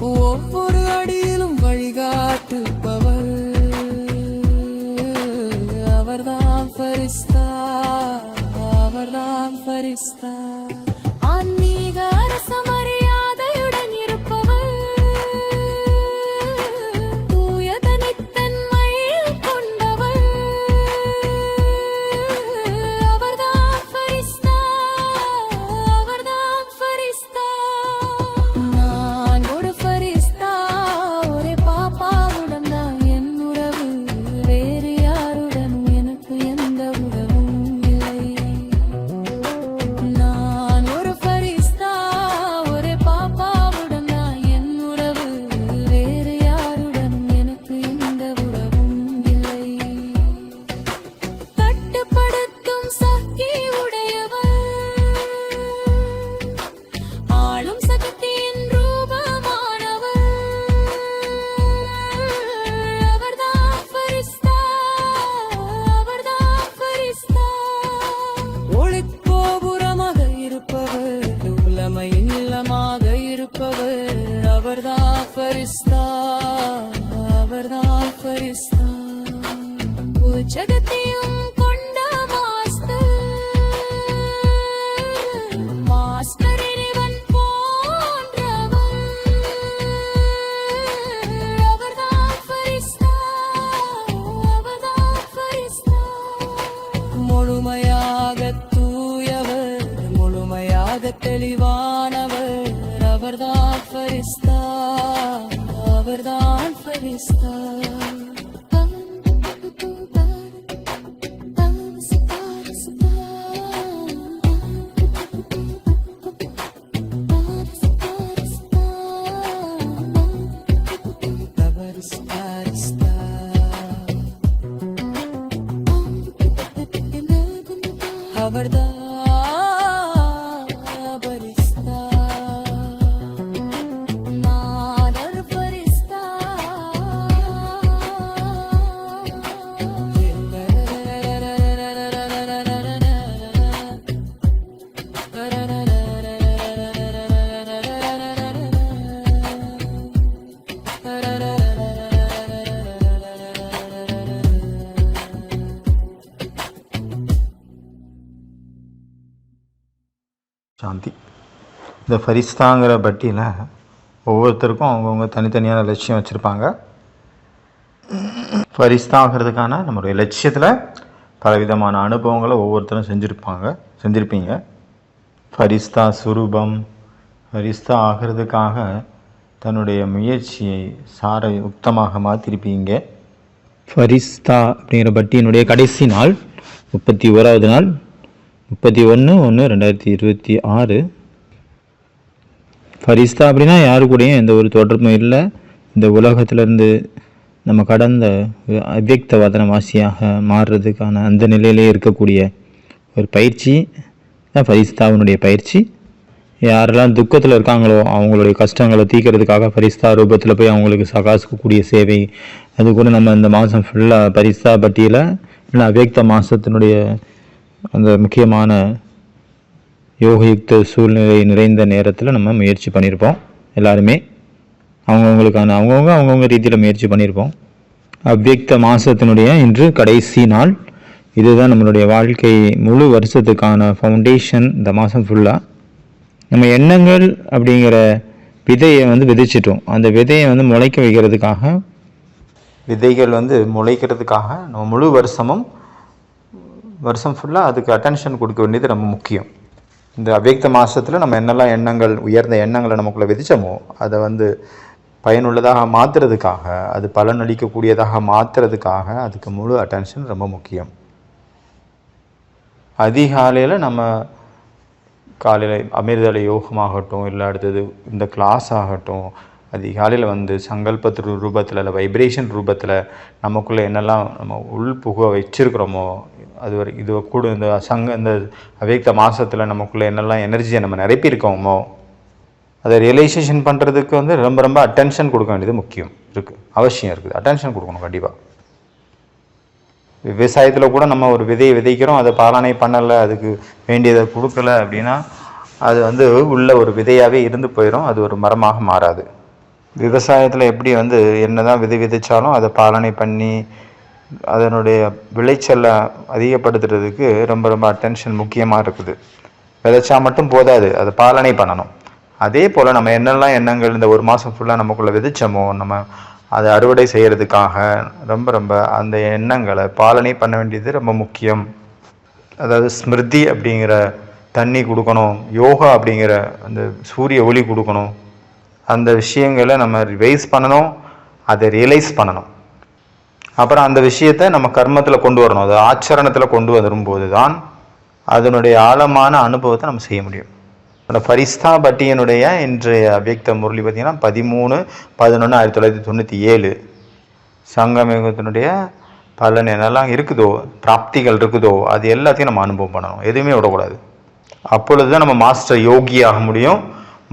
ஒவ்வொரு அடியிலும் வழிகாட்டுபவர் அவர்தான் பரிஸ்தா அவர்தான் பரிஸ்தா இந்த ஃபரிஸ்தாங்கிற பட்டியில் ஒவ்வொருத்தருக்கும் அவங்கவுங்க தனித்தனியான லட்சியம் வச்சுருப்பாங்க. ஃபரிஸ்தாங்கிறதுக்கான நம்மளுடைய லட்சியத்தில் பலவிதமான அனுபவங்களை ஒவ்வொருத்தரும் செஞ்சுருப்பாங்க செஞ்சுருப்பீங்க. ஃபரிஸ்தா சுரூபம் ஃபரிஸ்தா ஆகிறதுக்காக தன்னுடைய முயற்சியை சார உத்தமாக மாற்றிருப்பீங்க ஃபரிஸ்தா அப்படிங்கிற பட்டியினுடைய கடைசி நாள் முப்பத்தி ஓராவது நாள் முப்பத்தி ஒன்று ஒன்று ரெண்டாயிரத்தி இருபத்தி ஆறு. ஃபரிஸ்தா அப்படின்னா யாரு கூடயும் எந்த ஒரு தொடர்பும் இல்லை. இந்த உலகத்திலேருந்து நம்ம கடந்த அவ்யக்த வதனவாசியாக மாறுறதுக்கான அந்த நிலையிலே இருக்கக்கூடிய ஒரு பயிற்சி. தான் ஃபரிஸ்தாவினுடைய பயிற்சி. யாரெல்லாம் துக்கத்தில் இருக்காங்களோ அவங்களுடைய கஷ்டங்களை தீக்கிறதுக்காக ஃபரிஸ்தா ரூபத்தில் போய் அவங்களுக்கு சகாசுக்கக்கூடிய சேவை. அது கூட நம்ம இந்த மாதம் ஃபுல்லாக பரிஸ்தா பட்டியலை இல்லை அவ்யக்த மாதத்தினுடைய அந்த முக்கியமான யோகயுக்த சூழ்நிலை நிறைந்த நேரத்தில் நம்ம முயற்சி பண்ணியிருப்போம் எல்லாருமே அவங்கவுங்களுக்கான அவங்கவுங்க அவங்கவுங்க ரீதியில் முயற்சி பண்ணியிருப்போம் அவ்வியக்த மாதத்தினுடைய இன்று கடைசி நாள். இதுதான் நம்மளுடைய வாழ்க்கை முழு வருஷத்துக்கான ஃபவுண்டேஷன் இந்த மாதம் ஃபுல்லாக நம்ம எண்ணங்கள் அப்படிங்கிற விதையை வந்து விதைச்சிட்டோம். அந்த விதையை வந்து முளைக்க வைக்கிறதுக்காக விதைகள் வந்து முளைக்கிறதுக்காக நம்ம முழு வருஷமும் வருஷம் ஃபுல்லாக அதுக்கு அட்டென்ஷன் கொடுக்க வேண்டியது ரொம்ப முக்கியம். இந்த அவ்யக்த மாதத்தில் நம்ம என்னெல்லாம் எண்ணங்கள் உயர்ந்த எண்ணங்களை நமக்குள்ளே விதிச்சோமோ அதை வந்து பயனுள்ளதாக மாற்றுறதுக்காக அது பலனளிக்கக்கூடியதாக மாற்றுறதுக்காக அதுக்கு முழு அட்டென்ஷன் ரொம்ப முக்கியம். அதிகாலையில் நம்ம காலையில் அமிர்தலை யோகமாகட்டும் இல்லை அடுத்தது இந்த கிளாஸ் ஆகட்டும் அதிகாலையில் வந்து சங்கல்பத்து ரூபத்தில் இல்லை வைப்ரேஷன் ரூபத்தில் நமக்குள்ளே என்னெல்லாம் நம்ம உள் புக வச்சிருக்கிறோமோ அது ஒரு இது கூட இந்த சங்க இந்த அவ்யக்த மாதத்தில் நமக்குள்ளே என்னெல்லாம் எனர்ஜியை நம்ம நிரப்பியிருக்கோமோ அதை ரியலைசேஷன் பண்ணுறதுக்கு வந்து ரொம்ப ரொம்ப அட்டென்ஷன் கொடுக்க வேண்டியது முக்கியம் இருக்குது அவசியம் இருக்குது. அட்டென்ஷன் கொடுக்கணும் கண்டிப்பாக விவசாயத்தில் கூட நம்ம ஒரு விதையை விதைக்கிறோம் அதை பாலனை பண்ணலை அதுக்கு வேண்டியதை கொடுக்கல அப்படின்னா அது வந்து உள்ள ஒரு விதையாகவே இருந்து போயிடும் அது ஒரு மரமாக மாறாது. விவசாயத்தில் எப்படி வந்து என்ன தான் விதை விதைச்சாலும் அதை பாலனை பண்ணி அதனுடைய விளைச்சலை அதிகப்படுத்துறதுக்கு ரொம்ப ரொம்ப அட்டென்ஷன் முக்கியமாக இருக்குது. விதைச்சா மட்டும் போதாது அதை பாலனை பண்ணணும். அதே போல் நம்ம என்னெல்லாம் எண்ணங்கள் இந்த ஒரு மாதம் ஃபுல்லாக நமக்குள்ளே விதைச்சோமோ நம்ம அதை அறுவடை செய்கிறதுக்காக ரொம்ப ரொம்ப அந்த எண்ணங்களை பாலனை பண்ண வேண்டியது ரொம்ப முக்கியம். அதாவது ஸ்மிருதி அப்படிங்கிற தண்ணி கொடுக்கணும் யோகா அப்படிங்கிற அந்த சூரிய ஒளி கொடுக்கணும். அந்த விஷயங்களை நம்ம ரிவைஸ் பண்ணணும் அதை ரியலைஸ் பண்ணணும். அப்புறம் அந்த விஷயத்தை நம்ம கர்மத்தில் கொண்டு வரணும். அது ஆச்சரணத்தில் கொண்டு வரும்போது தான் அதனுடைய ஆழமான அனுபவத்தை நம்ம செய்ய முடியும். அந்த ஃபரிஸ்தா பட்டியனுடைய இன்றைய அவ்யக்த முரளி பார்த்திங்கன்னா பதிமூணு பதினொன்று ஆயிரத்தி தொள்ளாயிரத்தி தொண்ணூற்றி ஏழு. சங்கமயுகத்தினுடைய பலன் என்னெல்லாம் இருக்குதோ பிராப்திகள் இருக்குதோ அது எல்லாத்தையும் நம்ம அனுபவம் பண்ணணும். எதுவுமே விடக்கூடாது. அப்பொழுது தான் நம்ம மாஸ்டர் யோகி ஆக முடியும்.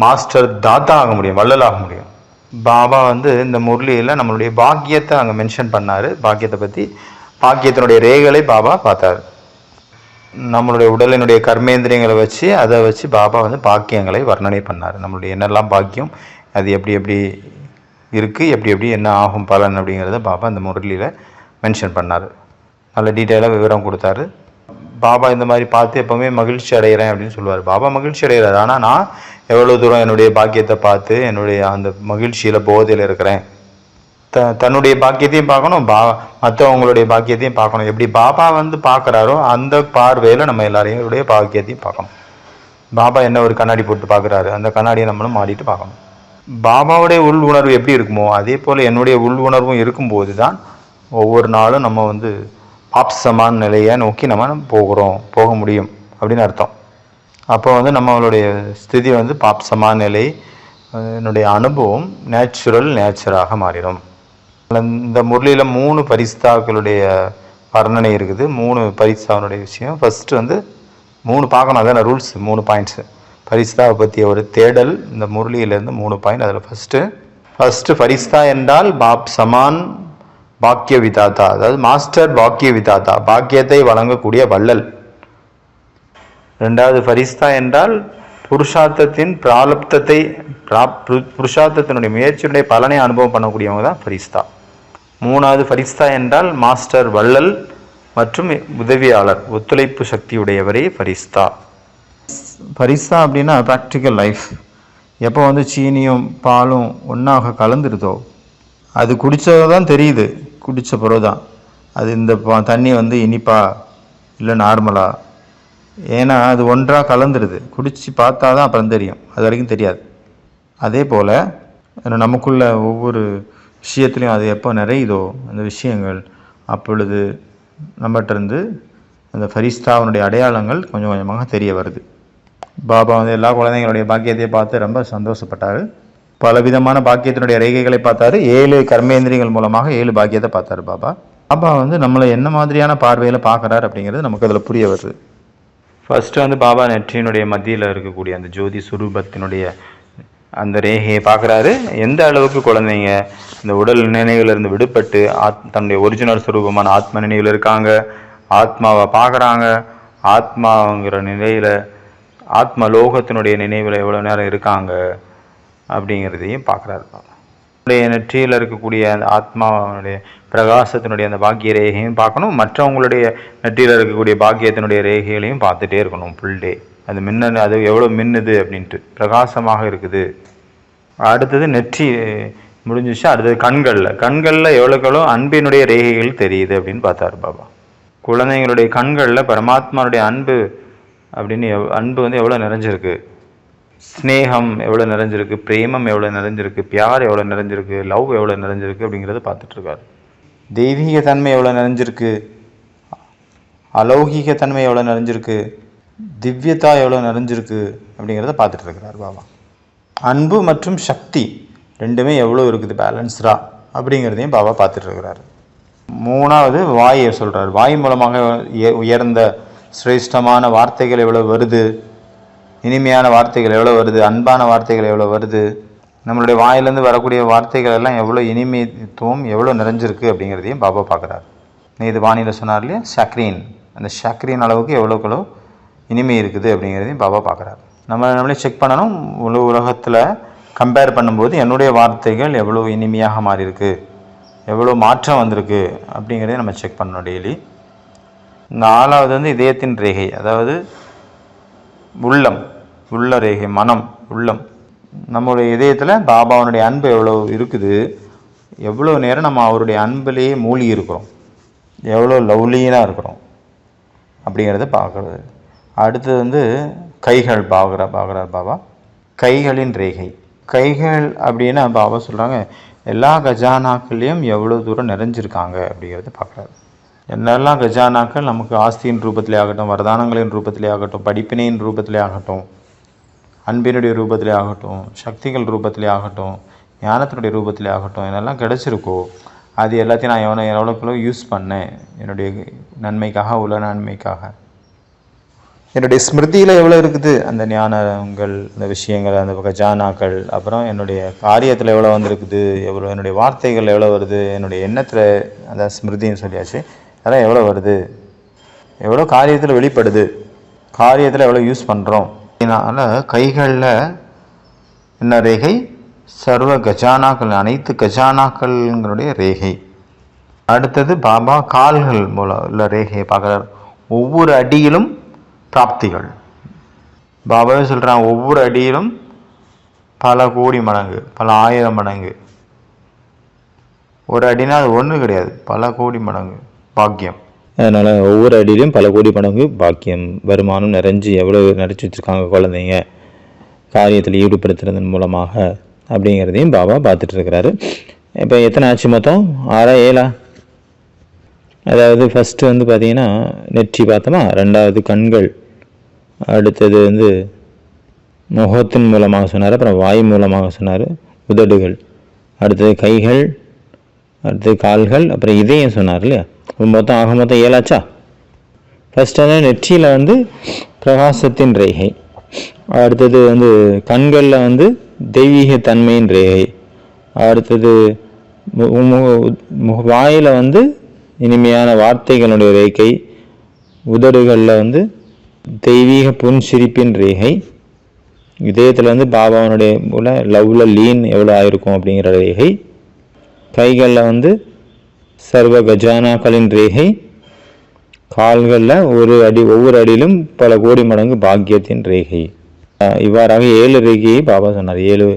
மாஸ்டர் தாத்தா ஆக முடியும் வள்ளல் ஆக முடியும். பாபா வந்து இந்த முரளியில் நம்மளுடைய பாக்கியத்தை அங்கே மென்ஷன் பண்ணார். பாக்கியத்தை பற்றி பாக்கியத்தினுடைய ரேகளை பாபா பார்த்தாரு. நம்மளுடைய உடலினுடைய கர்மேந்திரியங்களை வச்சு அதை வச்சு பாபா வந்து பாக்கியங்களை வர்ணனை பண்ணார். நம்மளுடைய என்னெல்லாம் பாக்கியம் அது எப்படி எப்படி இருக்குது எப்படி எப்படி என்ன ஆகும் பலன் அப்படிங்கிறத பாபா இந்த முரளியில் மென்ஷன் பண்ணார். நல்ல டீட்டெயிலாக விவரம் கொடுத்தாரு. பாபா இந்த மாதிரி பார்த்து எப்போவுமே மகிழ்ச்சி அடைகிறேன் அப்படின்னு சொல்லுவார். பாபா மகிழ்ச்சி அடைகிறார். ஆனால் நான் எவ்வளோ தூரம் என்னுடைய பாக்கியத்தை பார்த்து என்னுடைய அந்த மகிழ்ச்சியில் போதையில் இருக்கிறேன். த தன்னுடைய பாக்கியத்தையும் பார்க்கணும் பா மற்றவங்களுடைய பாக்கியத்தையும் பார்க்கணும். எப்படி பாபா வந்து பார்க்குறாரோ அந்த பார்வையில் நம்ம எல்லாரையும் பாக்கியத்தையும் பார்க்கணும். பாபா என்ன ஒரு கண்ணாடி போட்டு பார்க்குறாரு அந்த கண்ணாடியை நம்மளும் மாறிட்டு பார்க்கணும். பாபாவுடைய உள் உணர்வு எப்படி இருக்குமோ அதே போல் என்னுடைய உள் உணர்வும் இருக்கும்போது தான் ஒவ்வொரு நாளும் நம்ம வந்து பாப்சமான நிலையை நோக்கி நம்ம போகிறோம் போக முடியும் அப்படின்னு அர்த்தம். அப்போ வந்து நம்மளுடைய ஸ்திதி வந்து பாப் நிலை என்னுடைய அனுபவம் நேச்சுரல் நேச்சராக மாறிடும். இந்த முரளியில் மூணு பரிஸ்தாக்களுடைய வர்ணனை இருக்குது. மூணு பரிஸ்தாவனுடைய விஷயம். ஃபஸ்ட்டு வந்து மூணு பார்க்கணும் அதான் ரூல்ஸ் மூணு பாயிண்ட்ஸு பரிஸ்தாவை பற்றிய ஒரு தேடல் இந்த முரளியிலேருந்து மூணு பாயிண்ட் அதில் ஃபஸ்ட்டு ஃபஸ்ட்டு ஃபரிஸ்தா என்றால் பாப் சமான் பாக்கிய விதாதா அதாவது மாஸ்டர் பாக்கிய விதாதா பாக்கியத்தை வழங்கக்கூடிய வள்ளல். ரெண்டாவது ஃபரிஸ்தா என்றால் புருஷார்த்தத்தின் பிராலப்தத்தை பிரா- புருஷார்த்தத்தினுடைய முயற்சியினுடைய பலனை அனுபவம் பண்ணக்கூடியவங்க தான் ஃபரிஸ்தா. மூணாவது ஃபரிஸ்தா என்றால் மாஸ்டர் வள்ளல் மற்றும் உதவியாளர் ஒத்துழைப்பு சக்தியுடையவரே ஃபரிஸ்தா. ஃபரிஸ்தா அப்படின்னா ப்ராக்டிக்கல் லைஃப் எப்போ வந்து சீனியும் பாலும் ஒன்றாக கலந்துருதோ அது குடித்தது தான் தெரியுது குடித்த பிறகு தான். அது இந்த தண்ணி வந்து இனிப்பா இல்லை நார்மலாக ஏன்னா அது ஒன்றாக கலந்துருது. குடித்து பார்த்தா தான் அப்புறம் தெரியும். அது வரைக்கும் தெரியாது. அதே போல் நமக்குள்ள ஒவ்வொரு விஷயத்துலையும் அது எப்போ நிறையுதோ அந்த விஷயங்கள் அப்பொழுது நம்மகிட்டருந்து அந்த ஃபரிஸ்தாவனுடைய அடையாளங்கள் கொஞ்சம் கொஞ்சமாக தெரிய வருது. பாபா வந்து எல்லா குழந்தைங்களுடைய பாக்கியத்தையும் பார்த்து ரொம்ப சந்தோஷப்பட்டார். பலவிதமான பாக்கியத்தினுடைய ரேகைகளை பார்த்தாரு. ஏழு கர்மேந்திரியங்கள் மூலமாக ஏழு பாக்கியத்தை பார்த்தாரு பாபா. பாபா வந்து நம்மளை என்ன மாதிரியான பார்வையில் பார்க்குறாரு அப்படிங்கிறது நமக்கு அதில் புரிய வருது. ஃபஸ்ட்டு வந்து பாபா நெற்றியினுடைய மத்தியில் இருக்கக்கூடிய அந்த ஜோதி சுரூபத்தினுடைய அந்த ரேகையை பார்க்குறாரு. எந்த அளவுக்கு குழந்தைங்க இந்த உடல் நினைவிலிருந்து விடுபட்டு ஆத் தன்னுடைய ஒரிஜினல் சுரூபமான ஆத்ம நினைவில் இருக்காங்க ஆத்மாவை பார்க்குறாங்க ஆத்மாங்கிற நிலையில் ஆத்ம லோகத்தினுடைய நினைவில் எவ்வளோ நேரம் இருக்காங்க அப்படிங்கிறதையும் பார்க்குறாரு நம்முடைய நெற்றியில் இருக்கக்கூடிய அந்த ஆத்மாவுடைய பிரகாசத்தினுடைய அந்த பாக்கிய ரேகையும் பார்க்கணும். மற்றவங்களுடைய நெற்றியில் இருக்கக்கூடிய பாக்கியத்தினுடைய ரேகைகளையும் பார்த்துட்டே இருக்கணும் ஃபுல் டே அது மின்னல் அது எவ்வளோ மின்னுது அப்படின்ட்டு. பிரகாசமாக இருக்குது. அடுத்தது நெற்றி முடிஞ்சிச்சு அடுத்தது கண்களில். கண்களில் எவ்வளோக்களோ அன்பினுடைய ரேகைகள் தெரியுது அப்படின்னு பார்த்தாரு பாபா. குழந்தைங்களுடைய கண்களில் பரமாத்மாவுடைய அன்பு அப்படின்னு எவ் அன்பு வந்து எவ்வளோ நிறைஞ்சிருக்கு? ஸ்னேகம் எவ்வளோ நிறைஞ்சிருக்கு பிரேமம் எவ்வளோ நிறைஞ்சிருக்கு பியார் எவ்வளோ நிறைஞ்சிருக்கு லவ் எவ்வளோ நிறைஞ்சிருக்கு அப்படிங்கிறத பார்த்துட்ருக்காரு தெய்வீக தன்மை எவ்வளோ நிறைஞ்சிருக்கு அலௌகீக தன்மை எவ்வளோ நிறைஞ்சிருக்கு திவ்யதா எவ்வளோ நிறைஞ்சிருக்கு அப்படிங்கிறத பார்த்துட்டு இருக்கிறார் பாபா. அன்பு மற்றும் சக்தி ரெண்டுமே எவ்வளோ இருக்குது பேலன்ஸ்டாக அப்படிங்கிறதையும் பாபா பார்த்துட்டு இருக்கிறாரு மூணாவது வாயை சொல்கிறார் வாய் மூலமாக உயர்ந்த சிரேஷ்டமான வார்த்தைகள் எவ்வளோ வருது இனிமையான வார்த்தைகள் எவ்வளோ வருது அன்பான வார்த்தைகள் எவ்வளோ வருது நம்மளுடைய வாயிலேருந்து வரக்கூடிய வார்த்தைகள் எல்லாம் எவ்வளோ இனிமைத்துவம் எவ்வளோ நிறைஞ்சிருக்கு அப்படிங்கிறதையும் பாபா பார்க்குறாரு. இது வானிலை சொன்னார் இல்லையா? சக்ரீன் அந்த சக்ரீன் அளவுக்கு எவ்வளோக்களோ இனிமை இருக்குது அப்படிங்கிறதையும் பாபா பார்க்குறாரு. நம்ம நம்மளே செக் பண்ணணும். முழு உலகத்தில் கம்பேர் பண்ணும்போது என்னுடைய வார்த்தைகள் எவ்வளோ இனிமையாக மாறியிருக்கு எவ்வளோ மாற்றம் வந்திருக்கு அப்படிங்கிறதையும் நம்ம செக் பண்ணணும் டெய்லி நாலாவது வந்து இதயத்தின் ரேகை அதாவது உள்ளம். உள்ள ரேகை மனம் உள்ளம். நம்மளுடைய இதயத்தில் பாபாவனுடைய அன்பு எவ்வளோ இருக்குது எவ்வளோ நேரம் நம்ம அவருடைய அன்பிலேயே மூழ்கி இருக்கிறோம். எவ்வளோ லவ்லியனாக இருக்கிறோம். அப்படிங்கிறத பார்க்குறது. அடுத்தது வந்து கைகள் பார்க்குற பார்க்குறார் பாபா. கைகளின் ரேகை. கைகள் அப்படின்னா பாபா சொல்கிறாங்க எல்லா கஜானாக்கள்லேயும் எவ்வளோ தூரம் நிறைஞ்சிருக்காங்க அப்படிங்கிறத பார்க்குறாரு. என்னெல்லாம் கஜானாக்கள்? நமக்கு ஆஸ்தியின் ரூபத்திலே ஆகட்டும் வரதானங்களின் ரூபத்திலே ஆகட்டும் படிப்பினையின் ரூபத்திலே ஆகட்டும் அன்பினுடைய ரூபத்திலே ஆகட்டும் சக்திகள் ரூபத்திலே ஆகட்டும் ஞானத்தினுடைய ரூபத்திலே ஆகட்டும் என்னெல்லாம் கிடச்சிருக்கோ அது எல்லாத்தையும் நான் எவ்வளோ எவ்வளோக்குள்ளோ யூஸ் பண்ணேன். என்னுடைய நன்மைக்காக உள்ள நன்மைக்காக. என்னுடைய ஸ்மிருதியில் எவ்வளோ இருக்குது? அந்த ஞானங்கள் அந்த விஷயங்கள் அந்த கஜானாக்கள் அப்புறம் என்னுடைய காரியத்தில் எவ்வளோ வந்திருக்குது? எவ்வளோ என்னுடைய வார்த்தைகள் எவ்வளோ வருது? என்னுடைய எண்ணத்தில் அந்த ஸ்மிருதின்னு சொல்லியாச்சு. அதெல்லாம் எவ்வளோ வருது? எவ்வளோ காரியத்தில் வெளிப்படுது? காரியத்தில் எவ்வளோ யூஸ் பண்ணுறோம் அதனால் கைகளில் என்ன ரேகை? சர்வ கஜானாக்கள் அனைத்து கஜானாக்கள்ங்களுடைய ரேகை. அடுத்தது பாபா கால்கள் மூல உள்ள ரேகையை பார்க்குறார். ஒவ்வொரு அடியிலும் பிராப்திகள். பாபாவே சொல்கிறான் ஒவ்வொரு அடியிலும் பல கோடி மடங்கு பல ஆயிரம் மடங்கு. ஒரு அடினா அது ஒன்று கிடையாது பல கோடி மடங்கு பாக்கியம். அதனால் ஒவ்வொரு அடியிலையும் பல கோடி மடங்கு பாக்கியம் வருமானம் நிறைஞ்சு எவ்வளோ நிறைச்சி வச்சுருக்காங்க குழந்தைங்க காரியத்தில் ஈடுபடுத்துறதன் மூலமாக அப்படிங்கிறதையும் பாபா பார்த்துட்டு இருக்கிறாரு. இப்போ எத்தனை ஆச்சு மொத்தம்? ஆறா ஏழா? அதாவது ஃபஸ்ட்டு வந்து பார்த்தீங்கன்னா நெற்றி பார்த்தோமா? ரெண்டாவது கண்கள் அடுத்தது வந்து முகத்தின் மூலமாக சொன்னார் அப்புறம் வாய் மூலமாக சொன்னார் உதடுகள் அடுத்தது கைகள் அடுத்தது கால்கள் அப்புறம் இதயம் சொன்னார் இல்லையா? அப்ப மொத்தம் ஆக மொத்தம் ஏழாச்சா? ஃபஸ்ட் வந்து நெற்றியில் வந்து பிரகாசத்தின் ரேகை. அடுத்தது வந்து கண்களில் வந்து தெய்வீக தன்மையின் ரேகை. அடுத்தது மு- வந்து இனிமையான வார்த்தைகளுடைய ரேகை. உதடுகளில் வந்து தெய்வீக புன்சிரிப்பின் ரேகை. இதயத்தில் வந்து பாபாவனுடைய உள்ள லவ்ல லீன் எவ்வளோ ஆயிருக்கும் அப்படிங்கிற ரேகை. கைகளில் வந்து சர்வ கஜானாக்களின் ரேகை கால்களில் ஒரு அடி ஒவ்வொரு அடியிலும் பல கோடி மடங்கு பாக்கியத்தின் ரேகை. இவ்வாறாக ஏழு ரேகையை பாபா சொன்னார். ஏழு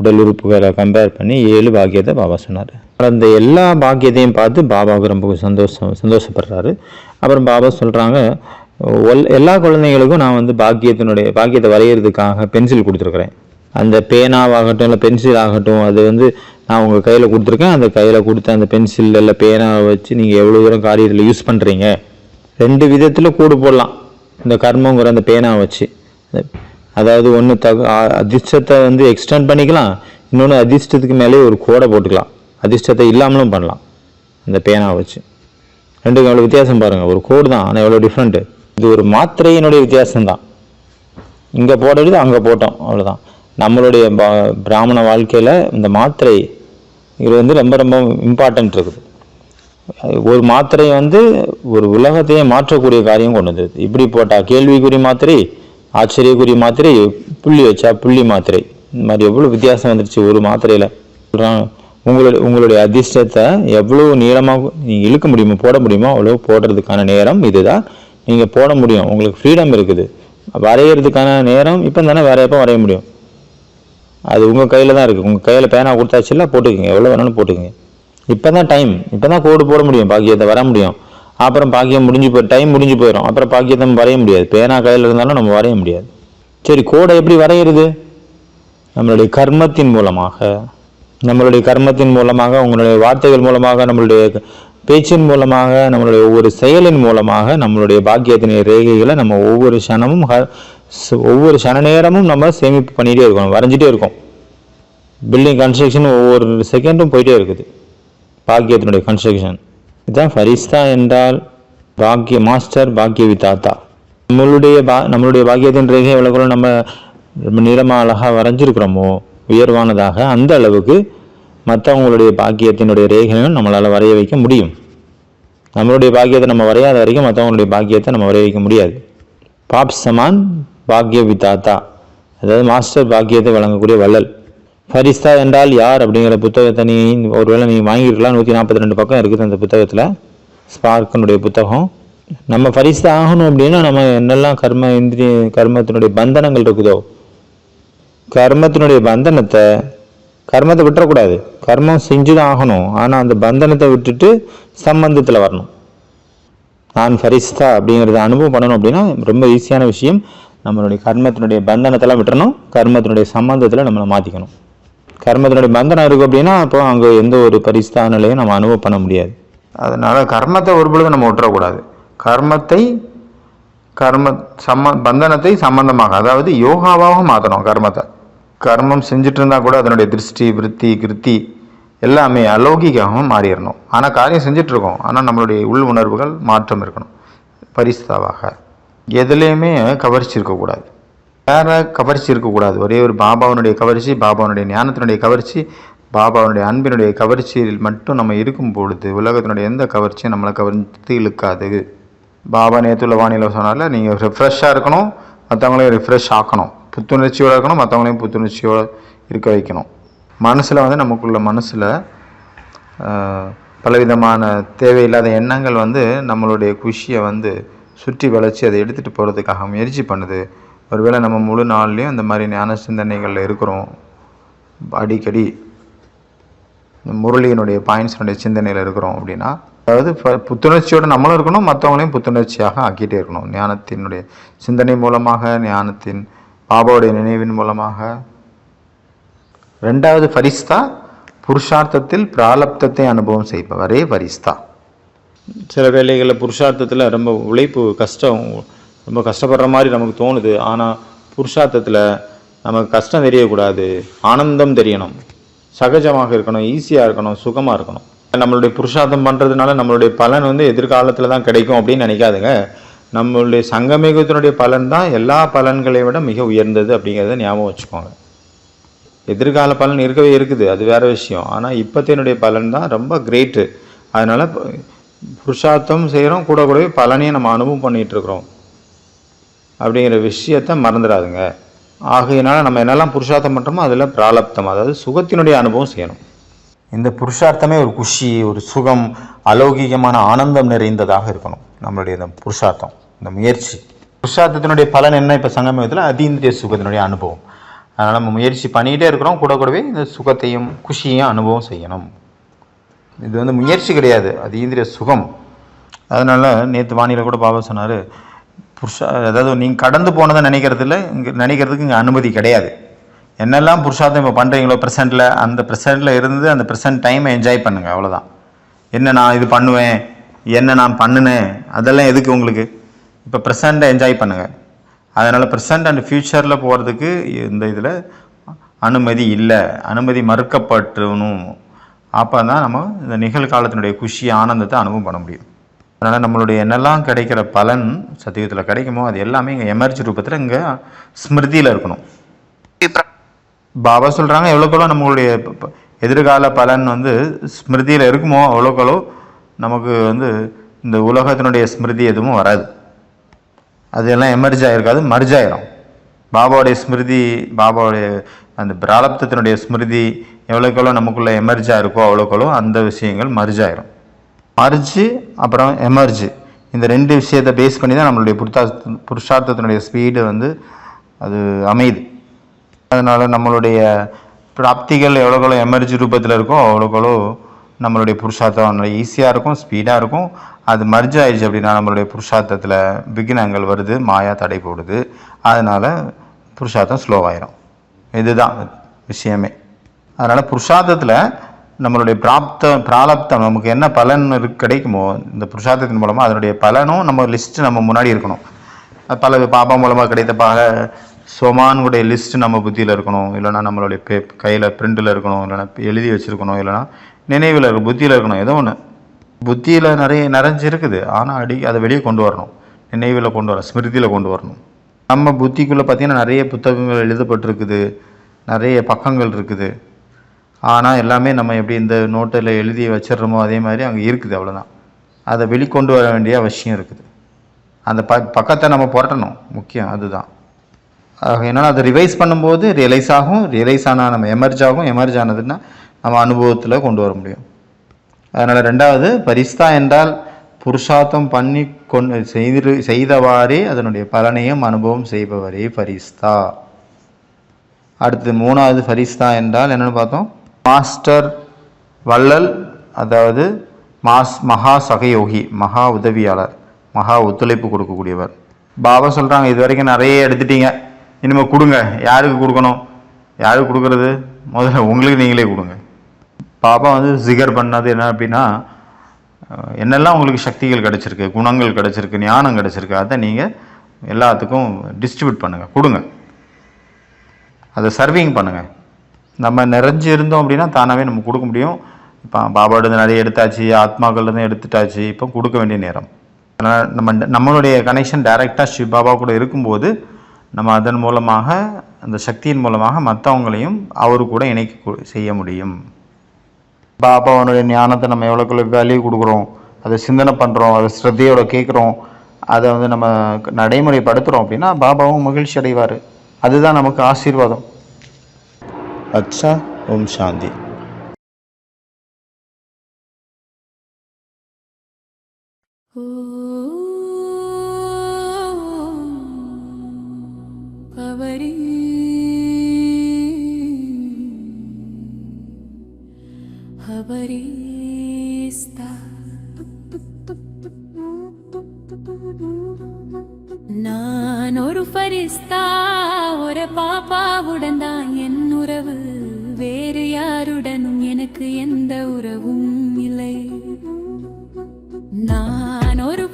உடல் உறுப்புகளை கம்பேர் பண்ணி ஏழு பாக்கியத்தை பாபா சொன்னார். அந்த எல்லா பாக்கியத்தையும் பார்த்து பாபாவுக்கு ரொம்ப சந்தோஷம் சந்தோஷப்படுறாரு. அப்புறம் பாபா சொல்கிறாங்க எல்லா குழந்தைங்களுக்கும் நான் வந்து பாக்கியத்தினுடைய பாக்கியத்தை வரைகிறதுக்காக பென்சில் கொடுத்துருக்குறேன். அந்த பேனாவாகட்டும் இல்லை பென்சில் ஆகட்டும் அது வந்து நான் உங்கள் கையில் கொடுத்துருக்கேன். அந்த கையில் கொடுத்த அந்த பென்சில் இல்லை பேனாவை வச்சு நீங்கள் எவ்வளோ தூரம் காரியத்தில் யூஸ் பண்ணுறீங்க ரெண்டு விதத்தில் கூடு போடலாம். இந்த கர்மங்கிற அந்த பேனாவை வச்சு. அதாவது ஒன்று தகு அதிர்ஷ்டத்தை வந்து எக்ஸ்டெண்ட் பண்ணிக்கலாம். இன்னொன்று அதிர்ஷ்டத்துக்கு மேலே ஒரு கோடை போட்டுக்கலாம். அதிர்ஷ்டத்தை இல்லாமலும் பண்ணலாம். அந்த பேனாவை வச்சு. ரெண்டுக்கும் எவ்வளோ வித்தியாசம் பாருங்கள் ஒரு கோடு தான் ஆனால் எவ்வளோ டிஃப்ரெண்ட்டு இது ஒரு மாத்திரையினுடைய வித்தியாசம் தான். இங்கே போடறது அங்கே போட்டோம். அவ்வளோதான் நம்மளுடைய பிராமண வாழ்க்கையில் இந்த மாத்திரை இது வந்து ரொம்ப ரொம்ப இம்பார்ட்டன்ட் இருக்குது. ஒரு மாத்திரை வந்து ஒரு உலகத்தையே மாற்றக்கூடிய காரியம் கொண்டு வந்தது. இப்படி போட்டால் கேள்விக்குறி மாத்திரை ஆச்சரியக்குரிய மாத்திரை புள்ளி வச்சா புள்ளி மாத்திரை. இந்த மாதிரி எவ்வளோ வித்தியாசம் வந்துருச்சு ஒரு மாத்திரையில். உங்களுடைய உங்களுடைய அதிர்ஷ்டத்தை எவ்வளோ நீளமாக நீங்கள் இழுக்க முடியுமோ போட முடியுமோ அவ்வளோ போடுறதுக்கான நேரம் இதுதான். நீங்கள் போட முடியும். உங்களுக்கு ஃப்ரீடம் இருக்குது. வரைகிறதுக்கான நேரம் இப்போ தானே வேறு எப்போ வரைய முடியும்? அது உங்கள் கையில் தான் இருக்குது உங்கள் கையில் பேனா கொடுத்தாச்சுல போட்டுக்கோங்க. எவ்வளோ வேணாலும் போட்டுக்கோங்க. இப்போ தான் டைம் இப்போ தான் கோடு போட முடியும். பாக்கியத்தை வர முடியும். அப்புறம் பாக்கியம் முடிஞ்சு போய் டைம் முடிஞ்சு போயிடும் அப்புறம் பாக்கியத்தை நம்ம வரைய முடியாது. பேனா கையில் இருந்தாலும் நம்ம வரைய முடியாது. சரி கோடை எப்படி வரைகிறது நம்மளுடைய கர்மத்தின் மூலமாக. நம்மளுடைய கர்மத்தின் மூலமாக உங்களுடைய வார்த்தைகள் மூலமாக நம்மளுடைய பேச்சின் மூலமாக நம்மளுடைய ஒவ்வொரு செயலின் மூலமாக நம்மளுடைய பாக்கியத்தின் ரேகைகளை நம்ம ஒவ்வொரு க்ஷணமும் ஹ- ஒவ்வொரு சன நேரமும் நம்ம சேமிப்பு பண்ணிகிட்டே இருக்கோம் வரைஞ்சிட்டே இருக்கோம். பில்டிங் கன்ஸ்ட்ரக்ஷன் ஒவ்வொரு செகண்டும் போயிட்டே இருக்குது. பாக்கியத்தினுடைய கன்ஸ்ட்ரக்ஷன் இதுதான் ஃபரிஸ்தா என்றால் பாக்கிய மாஸ்டர் பாக்கிய விதாத்தா நம்மளுடைய பா நம்மளுடைய பாக்கியத்தின் ரேகை எவ்வளோ நம்ம ரொம்ப நீளமாக அழகாக வரைஞ்சிருக்கிறோமோ உயர்வானதாக அந்த அளவுக்கு மற்றவங்களுடைய பாக்கியத்தினுடைய ரேகையும் நம்மளால் வரைய வைக்க முடியும். நம்மளுடைய பாக்கியத்தை நம்ம வரையாத வரைக்கும் மற்றவங்களுடைய பாக்கியத்தை நம்ம வரைய வைக்க முடியாது. பாப் சமான் பாக்கிய விதாத்தா அதாவது மாஸ்டர் பாக்கியத்தை வழங்கக்கூடிய வள்ளல். ஃபரிஸ்தா என்றால் யார் அப்படிங்கிற புத்தகத்தை நீ ஒருவேளை நீங்கள் வாங்கியிருக்கலாம் நூற்றி நாற்பத்தி ரெண்டு பக்கம் இருக்குது அந்த புத்தகத்தில். ஸ்பார்க்கனுடைய புத்தகம். நம்ம ஃபரிஸ்தா ஆகணும் அப்படின்னா நம்ம என்னெல்லாம் கர்ம இந்திரிய கர்மத்தினுடைய பந்தனங்கள் இருக்குதோ? கர்மத்தினுடைய பந்தனத்தை கர்மத்தை விட்டுறக்கூடாது. கர்மம் செஞ்சு தான் ஆகணும். ஆனால் அந்த பந்தனத்தை விட்டுட்டு சம்பந்தத்தில் வரணும். நான் ஃபரிஸ்தா அப்படிங்கிறத அனுபவம் பண்ணணும் அப்படின்னா ரொம்ப ஈஸியான விஷயம். நம்மளுடைய கர்மத்தினுடைய பந்தனத்தெல்லாம் விட்டுறணும். கர்மத்தினுடைய சம்பந்தத்தில் நம்மளை மாற்றிக்கணும் கர்மத்தினுடைய பந்தனம் இருக்குது அப்படின்னா அப்போ அங்கே எந்த ஒரு பரிஸ்தானிலையும் நம்ம அனுபவம் பண்ண முடியாது. அதனால் கர்மத்தை ஒரு பொழுது நம்ம விட்டுறக்கூடாது. கர்மத்தை கர்ம சம்ம பந்தனத்தை சம்பந்தமாக அதாவது யோகாவாக மாற்றணும் கர்மத்தை. கர்மம் செஞ்சுட்டு இருந்தால் கூட அதனுடைய திருஷ்டி விருத்தி கிருத்தி எல்லாமே அலௌகிகமாகவும் மாறிடணும். ஆனால் காரியம் செஞ்சுட்டு இருக்கோம். ஆனால் நம்மளுடைய உள் உணர்வுகள் மாற்றம் இருக்கணும். பரிசுதாவாக எதுலேயுமே கவர்ச்சி இருக்கக்கூடாது. வேற கவர்ச்சி இருக்கக்கூடாது? ஒரே ஒரு பாபாவனுடைய கவர்ச்சி பாபாவனுடைய ஞானத்தினுடைய கவர்ச்சி பாபாவனுடைய அன்பினுடைய கவர்ச்சியில் மட்டும் நம்ம இருக்கும் பொழுது உலகத்தினுடைய எந்த கவர்ச்சியும் நம்மளை கவர்ந்து இழுக்காது. பாபா நேற்றுள்ள வானிலை சொன்னால நீங்கள் ரெஃப்ரெஷ்ஷாக இருக்கணும் மற்றவங்களையும் ரிஃப்ரெஷ் ஆக்கணும். புத்துணர்ச்சியோடு இருக்கணும் மற்றவங்களையும் புத்துணர்ச்சியோடு இருக்க வைக்கணும். மனசில் வந்து நமக்குள்ள மனசில் பலவிதமான தேவையில்லாத எண்ணங்கள் வந்து நம்மளுடைய குஷியை வந்து சுற்றி வளைச்சி அதை எடுத்துகிட்டு போகிறதுக்காக முயற்சி பண்ணுது. ஒருவேளை நம்ம முழு நாள்லேயும் இந்த மாதிரி ஞான சிந்தனைகளில் இருக்கிறோம். அடிக்கடி இந்த முரளியினுடைய பாயிண்ட்ஸினுடைய சிந்தனையில் இருக்கிறோம் அப்படின்னா அதாவது ப- நம்மளும் இருக்கணும் மற்றவங்களையும் புத்துணர்ச்சியாக ஆக்கிட்டே இருக்கணும். ஞானத்தினுடைய சிந்தனை மூலமாக ஞானத்தின் பாபாவுடைய நினைவின் மூலமாக. ரெண்டாவது ஃபரிஸ்தா புருஷார்த்தத்தில் பிராலப்தத்தை அனுபவம் செய்பவரே ஃபரிஸ்தா. சில வேலைகளில் புருஷார்த்தத்தில் ரொம்ப உழைப்பு கஷ்டம் ரொம்ப கஷ்டப்படுற மாதிரி நமக்கு தோணுது. ஆனால் புருஷார்த்தத்தில் நமக்கு கஷ்டம் தெரியக்கூடாது. ஆனந்தம் தெரியணும். சகஜமாக இருக்கணும் ஈஸியாக இருக்கணும் சுகமாக இருக்கணும். நம்மளுடைய புருஷார்த்தம் பண்ணுறதுனால நம்மளுடைய பலன் வந்து எதிர்காலத்தில் தான் கிடைக்கும் அப்படின்னு நினைக்காதுங்க. நம்மளுடைய சங்கமேகத்தினுடைய பலன் தான் எல்லா பலன்களை விட மிக உயர்ந்தது அப்படிங்கிறத ஞாபகம் வச்சுக்கோங்க. எதிர்கால பலன் இருக்கவே இருக்குது அது வேறு விஷயம். ஆனால் இப்போத்தினுடைய பலன் தான் ரொம்ப கிரேட்டு அதனால் புருஷார்த்தம் செய்கிறோம் கூட கூடவே பலனையும் நம்ம அனுபவம் பண்ணிகிட்ருக்குறோம். இருக்கிறோம் அப்படிங்கிற விஷயத்த மறந்துடாதுங்க. ஆகையினால் நம்ம என்னெல்லாம் புருஷார்த்தம் பண்ணுறோமோ அதில் பிராலப்தம் அதாவது சுகத்தினுடைய அனுபவம் செய்யணும். இந்த புருஷார்த்தமே ஒரு குஷி ஒரு சுகம் அலௌகிகமான ஆனந்தம் நிறைந்ததாக இருக்கணும் நம்மளுடைய இந்த புருஷார்த்தம் இந்த முயற்சி. புருஷார்த்தத்தினுடைய பலன் என்ன இப்போ சங்கமயத்தில் அதீந்திரிய சுகத்தினுடைய அனுபவம். அதனால் நம்ம முயற்சி பண்ணிக்கிட்டே இருக்கிறோம் கூட கூடவே இந்த சுகத்தையும் குஷியையும் அனுபவம் செய்யணும். இது வந்து முயற்சி கிடையாது. அது இந்திரிய சுகம். அதனால் நேற்று வானிலை கூட பாபா சொன்னார் புருஷா அதாவது நீங்கள் கடந்து போனதை நினைக்கிறதுல இங்கே நினைக்கிறதுக்கு இங்கே அனுமதி கிடையாது. என்னெல்லாம் புருஷார்த்தம் இப்போ பண்ணுறீங்களோ ப்ரெசென்ட்டில் அந்த ப்ரெசென்ட்டில் இருந்து அந்த ப்ரெசென்ட் டைமை என்ஜாய் பண்ணுங்கள் அவ்வளோதான் என்ன நான் இது பண்ணுவேன்? என்ன நான் பண்ணினேன்? அதெல்லாம் எதுக்கு உங்களுக்கு? இப்போ ப்ரெசண்ட்டை என்ஜாய் பண்ணுங்கள் அதனால் ப்ரெசண்ட் அண்ட் ஃப்யூச்சரில் போகிறதுக்கு இந்த இதில் அனுமதி இல்லை. அனுமதி மறுக்கப்பட்டணும். அப்போ தான் நம்ம இந்த நிகழ்காலத்தினுடைய குஷி ஆனந்தத்தை அனுபவம் பண்ண முடியும். அதனால் நம்மளுடைய என்னெல்லாம் கிடைக்கிற பலன் சத்தியத்தில் கிடைக்குமோ அது எல்லாமே இங்கே எமர்ஜி ரூபத்தில் இங்கே ஸ்மிருதியில் இருக்கணும். பாபா சொல்கிறாங்க எவ்வளோக்கெவ்வளோ நம்மளுடைய எதிர்கால பலன் வந்து ஸ்மிருதியில் இருக்குமோ அவ்வளோக்களோ நமக்கு வந்து இந்த உலகத்தினுடைய ஸ்மிருதி எதுவும் வராது. அதெல்லாம் எமர்ஜ் ஆகிருக்காது மர்ஜ் ஆயிரும். பாபாவுடைய ஸ்மிருதி பாபாவுடைய அந்த பிராலப்தத்தினுடைய ஸ்மிருதி எவ்வளோக்கெவ்வளோ நமக்குள்ளே எமர்ஜாக இருக்கோ அவ்வளோக்கெவ்வளோ அந்த விஷயங்கள் மர்ஜ் ஆயிரும். மர்ஜு அப்புறம் எமர்ஜு இந்த ரெண்டு விஷயத்தை பேஸ் பண்ணி தான் நம்மளுடைய புருத்தா புருஷார்த்தத்தினுடைய ஸ்பீடு வந்து அது அமையுது. அதனால் நம்மளுடைய பிராப்திகள் எவ்வளோக்கெவ்வளோ எமர்ஜி ரூபத்தில் இருக்கோ அவ்வளோக்கெவ்வளோ நம்மளுடைய புருஷார்த்தம் நல்லா ஈஸியாக இருக்கும் ஸ்பீடாக இருக்கும். அது மர்ஜ் ஆயிடுச்சு அப்படின்னா நம்மளுடைய புருஷார்த்தத்தில் விக்னங்கள் வருது மாயா தடை போடுது. அதனால் புருஷார்த்தம் ஸ்லோவாயிரும் இதுதான் விஷயமே. அதனால் புருஷார்த்தத்தில் நம்மளுடைய பிராப்த பிராலப்தம் நமக்கு என்ன பலன் கிடைக்குமோ இந்த புருஷார்த்தத்தின் மூலமாக அதனுடைய பலனும் நம்ம லிஸ்ட்டு நம்ம முன்னாடி இருக்கணும். பல பாபா மூலமாக கிடைத்த பாக சோமானுடைய லிஸ்ட்டு நம்ம புத்தியில் இருக்கணும். இல்லைன்னா நம்மளுடைய பே கையில் பிரிண்டில் இருக்கணும். இல்லைன்னா எழுதி வச்சுருக்கணும். இல்லைன்னா நினைவில் இருக்க புத்தியில் இருக்கணும். ஏதோ ஒன்று புத்தியில் நிறைய நிறைஞ்சிருக்குது ஆனால் அடி அதை வெளியே கொண்டு வரணும். நினைவில் கொண்டு வரணும் ஸ்மிருதியில் கொண்டு வரணும். நம்ம புத்திக்குள்ளே பார்த்தீங்கன்னா நிறைய புத்தகங்கள் எழுதப்பட்டிருக்குது. நிறைய பக்கங்கள் இருக்குது. ஆனால் எல்லாமே நம்ம எப்படி இந்த நோட்டில் எழுதி வச்சிடுறோமோ அதே மாதிரி அங்கே இருக்குது அவ்வளோதான் அதை வெளிக்கொண்டு வர வேண்டிய அவசியம் இருக்குது. அந்த ப பக்கத்தை நம்ம புரட்டணும். முக்கியம் அதுதான். என்னென்னா அதை ரிவைஸ் பண்ணும்போது ரியலைஸ் ஆகும். ரியலைஸ் ஆனால் நம்ம எமர்ஜ் ஆகும். எமர்ஜ் ஆனதுன்னா நம்ம அனுபவத்தில் கொண்டு வர முடியும். அதனால் ரெண்டாவது பரிஸ்தா என்றால் புருஷார்த்தம் பண்ணி கொண்டு செய்து செய்தவாறே அதனுடைய பலனையும் அனுபவம் செய்பவரே பரிஸ்தா அடுத்து மூணாவது ஃபரிஸ்தா என்றால் என்னென்னு பார்த்தோம்? மாஸ்டர் வள்ளல் அதாவது மாஸ் மகா சகயோகி மகா உதவியாளர் மகா ஒத்துழைப்பு கொடுக்கக்கூடியவர். பாபா சொல்கிறாங்க இது வரைக்கும் நிறைய எடுத்துட்டீங்க. இனிமேல் கொடுங்க. யாருக்கு கொடுக்கணும்? யாருக்கு கொடுக்கறது? முதல்ல உங்களுக்கு நீங்களே கொடுங்க. பாபா வந்து ஜிகர் பண்ணது என்ன அப்படின்னா என்னெல்லாம் உங்களுக்கு சக்திகள் கிடச்சிருக்கு குணங்கள் கிடச்சிருக்கு ஞானம் கிடச்சிருக்கு அதை நீங்கள் எல்லாத்துக்கும் டிஸ்ட்ரிபியூட் பண்ணுங்கள் கொடுங்க. அதை சர்விங் பண்ணுங்கள் நம்ம நிறைஞ்சு இருந்தோம் அப்படின்னா தானாகவே நம்ம கொடுக்க முடியும். இப்போ பாபாவிடம் நிறைய எடுத்தாச்சு ஆத்மாக்கள்லேருந்து எடுத்துட்டாச்சு இப்போ கொடுக்க வேண்டிய நேரம். அதனால் நம்ம நம்மளுடைய கனெக்ஷன் டைரெக்டாக ஸ்ரீ பாபா கூட இருக்கும்போது நம்ம அதன் மூலமாக அந்த சக்தியின் மூலமாக மற்றவங்களையும் அவரு கூட இணைக்க செய்ய முடியும். பாபாவனுடைய ஞானத்தை நம்ம எவ்வளோக்குள்ள வேல்யூ கொடுக்குறோம் அதை சிந்தனை பண்ணுறோம் அதை ஸ்ரத்தையோட கேட்குறோம் அதை வந்து நம்ம நடைமுறைப்படுத்துகிறோம் அப்படின்னா பாபாவும் மகிழ்ச்சி அடைவார். அதுதான் நமக்கு ஆசீர்வாதம். அச்சா ஓம் சாந்தி. அவரிஸ்தா நான் ஒரு பரிஸ்தா ஒரு பாப்பாவுடன் தான் என் உறவு. வேறு யாருடனும் எனக்கு எந்த உறவும் இல்லை. நான் ஒரு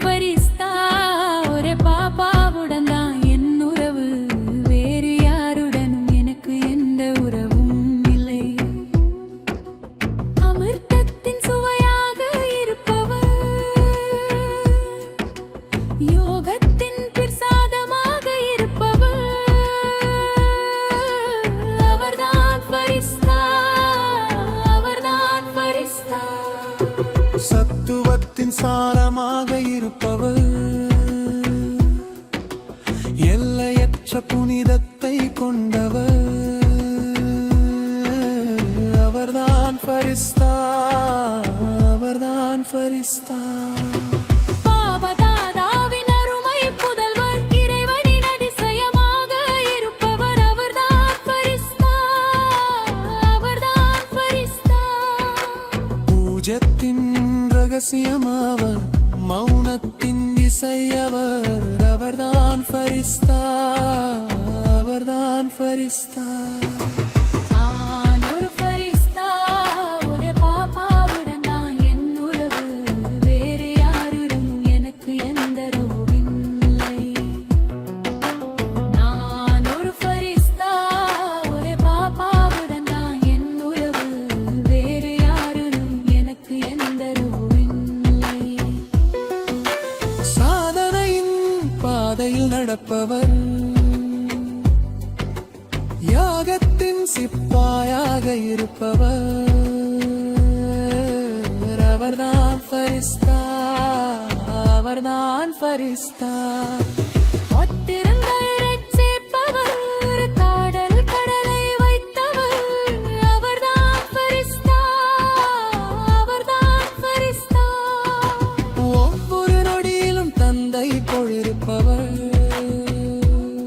எல்லையற்ற புனிதத்தை கொண்டவர். அவர்தான் பரிஸ்தா அவர்தான் பரிஸ்தா பாவதாதாவின் அருமை புதல்வர் இறைவனின் அதிசயமாக இருப்பவர் அவர்தான் பரிஸ்தா அவர்தான் பரிஸ்தா பூஜத்தின் ரகசியமாவர் மௌனத்தின் இசையவர். அவர்தான் பரிஸ்தா அவர்தான் பரிஸ்தா